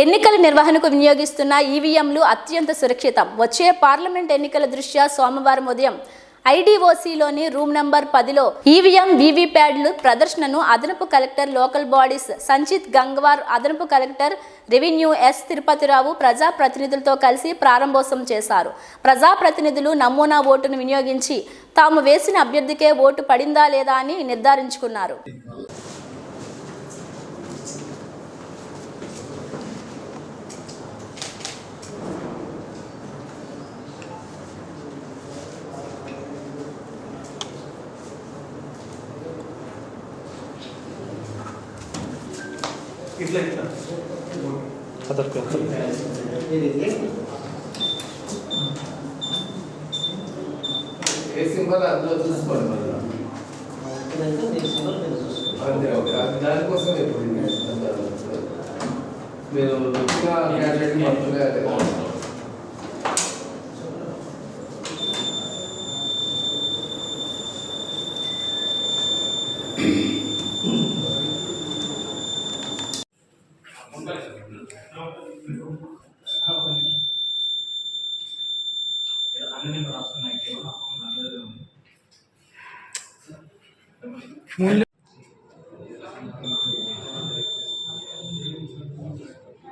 ఎన్నికల నిర్వహణకు వినియోగిస్తున్న ఈవీఎంలు అత్యంత సురక్షితం. వచ్చే పార్లమెంట్ ఎన్నికల దృష్ట్యా సోమవారం ఉదయం ఐడిఓసిలోని రూమ్ నంబర్ పదిలో ఈవీఎం వీవీప్యాడ్లు ప్రదర్శనను అదనపు collector local bodies Sanchit Gangwar అదనపు కలెక్టర్ రెవెన్యూ ఎస్ తిరుపతిరావు ప్రజాప్రతినిధులతో కలిసి ప్రారంభోత్సవం చేశారు. ప్రజాప్రతినిధులు నమూనా ఓటును వినియోగించి తాము వేసిన అభ్యర్థికే ఓటు పడిందా లేదా అని నిర్ధారించుకున్నారు. ఇట్లా ఇట్లా. అదర్ ఏ సింబల్ అందులో చూసుకోండి మళ్ళీ అంతే ఓకే. అది దానికోసం. మీరు వచ్చిన క్యాండిడేట్ మొత్తమే മൂല്യം